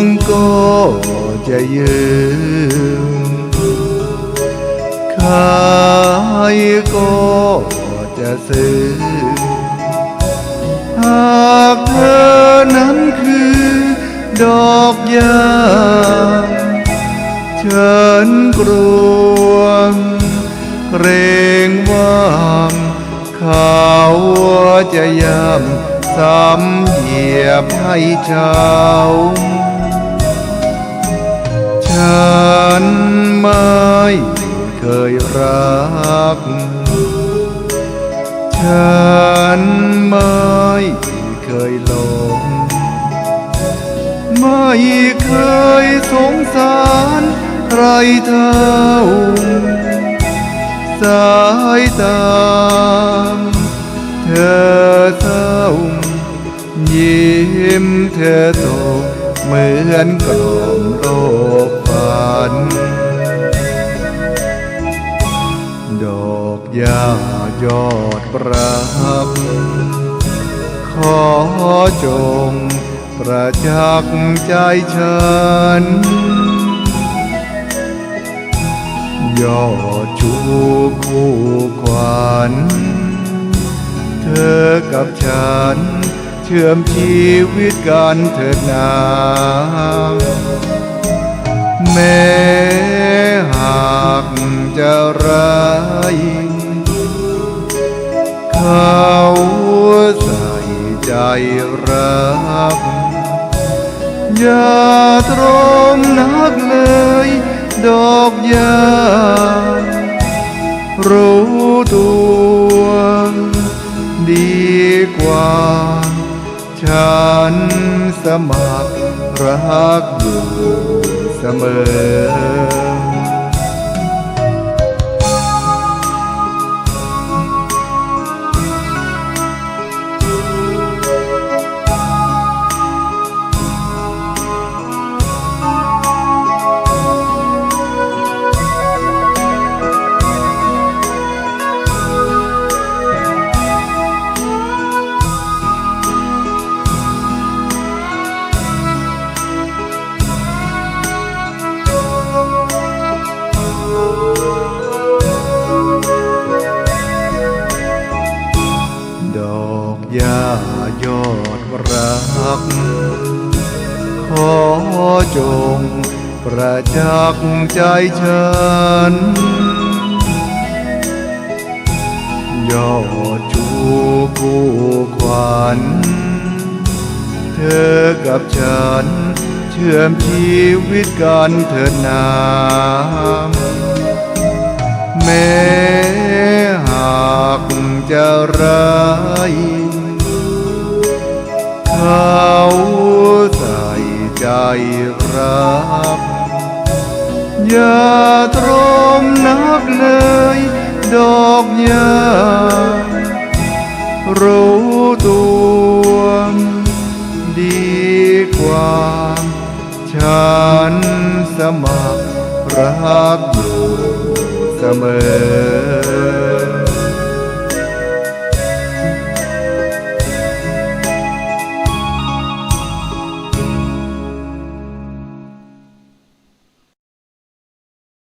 งก็จะยืมขายก็จะซื้อ หากเธอนั้นคือดอกยางเชิญกรวงเกรงว่างข่าวจะยำซ้ำเหยียบให้เจ้า รัก ฉันไม่เคยหลง ไม่เคยสงสารใครเท่า สายตาเธอเศร้ายิ้มเธอโตเหมือนกล่อมโล ประหับ ขอจงประจักษ์ใจฉัน ยอดชูคู่ขวัญเธอกับฉัน เชื่อมชีวิตกันเถิดนาแม้ รัก อย่าตรมนักเลย ดอกยารู้ตัวดีกว่า ฉันสมัครรักอยู่เสมอ อกหญ้ายอดรัก ขอจงประจักษ์ใจฉัน ยอดชูคู่ขวัญ เธอกับฉัน เชื่อมชีวิตกันเถิดนา เขาใส่ใจรักอย่าตรมนักเลยดอกยารู้ตัวดีกว่าฉันสมัครรักอยู่เสมอ